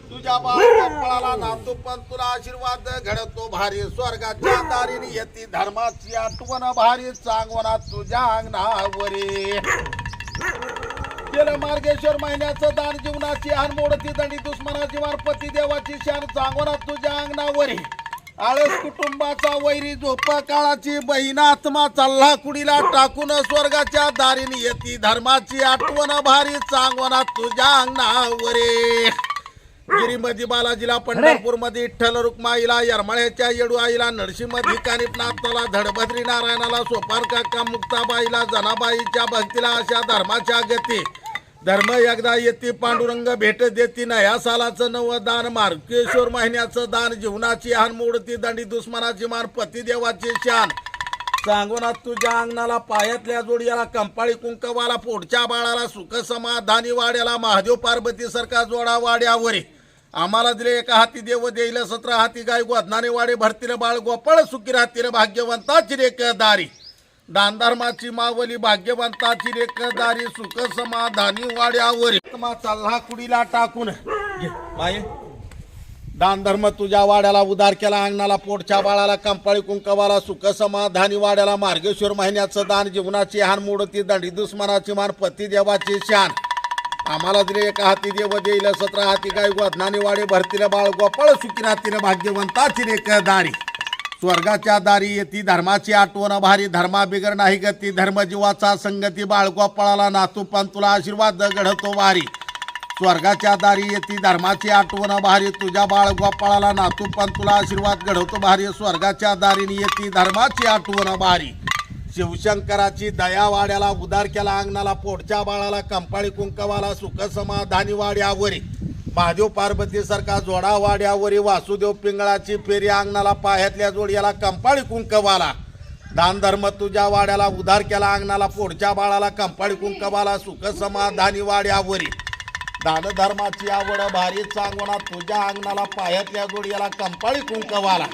तुझ्या बाळाला नातू पण तुला आशीर्वाद घडतो भारी स्वर्गाच्या दारीने येती धर्माची आठवण भारी चांगवनात तुझ्या अंगणावरे. गेलं मार्गेश्वर महिन्याचं दान जीवनाची हान मोडती दंडी दुश्मनाची वारपती देवाची शान चांगवनात तुझ्या अंगणावरे. आळस कुटुंबाचा वैरी झोपा काळाची बहीण आत्मा चालला कुडीला टाकून स्वर्गाच्या दारीने येती. धर्माची आठवण भारी चांगवनात तुझ्या अंगणावरे. गिरीमध्ये बालाजीला पंढरपूरमध्ये विठ्ठल रुक्माईला यरमाळ्याच्या येडू आईला नरसिंहमध्ये कानिपनाथला धडभद्री नारायणाला सोपार काका मुक्ताबाईला जनाबाईच्या भक्तीला अशा धर्माच्या गती. धर्म एकदा येते पांडुरंग भेट देती ना या सालाचं नवं दान मार्केश्वर महिन्याचं दान जीवनाची हान मोडती दंडी दुश्मनाची मान पतिदेवाची शान. सांगोनात तुझ्या अंगणाला पायातल्या जोडियाला कंपाळी कुंकवाला पोटच्या बाळाला सुख समाधानी वाड्याला महादेव पार्वती सारखा जोडा वाड्यावरी. आम्हाला दिले एका हाती देव देईल सतरा हाती गाय गोधनाने वाडे भरतील बाळ गोपाळ सुखी राहतील भाग्यवंताची रेख दारी. दान धर्माची मावली भाग्यवंताची रेख दारी सुख समाधानी वाड्यावरी. आत्मा चालला कुडीला टाकून. बाई. दान धर्म तुझ्या वाड्याला उदार केला अंगणाला पोटच्या बाळाला कंपाळी कुंकवाला सुख समाधानी वाड्याला मार्गेश्वर महिन्याचं दान जीवनाची हान मोडती दंडी दुश्मनाची मान पती देवाची शान. आम्हाला दिले एका हाती देव देईल सतरा हाती गाय गोधनाने वाडे भरतीला बाळ गोपाळ सुखी हातीने भाग्यवंताची रेख दारी. स्वर्गाच्या दारी येती धर्माची आठवण भारी धर्मा बिगर नाही गती धर्मजीवाचा संगती बाळगोपाळाला नातू पण तुला आशीर्वाद घडतो वारी. स्वर्गाच्या दारी येती धर्माची आठवण भारी तुझ्या बाळ गोपाळाला नातू पण तुला आशीर्वाद घडवतो भारी. स्वर्गाच्या दारीने येती धर्माची आठवण भारी. शिवशंकराची दया वाड्याला अंगणाला पोटच्या बाळाला कंपाळी कुंकवाला सुख समाधानी वाड्यावरी. महादेव पार्वतीसारखा जोडा वाड्यावरी वासुदेव पिंगळाची फेरी अंगणाला पायातल्या जोड्याला कंपाळी कुंकवाला. दान धर्म तुझ्या वाड्याला उधार केला अंगणाला पोटच्या बाळाला कंपाळी कुंकवाला सुख समाधानी वाड्यावरी. दान धर्माची आवड भारी चांगवणा तुझ्या अंगणाला पायातल्या जोडीला कंपाळी कुंकवाला.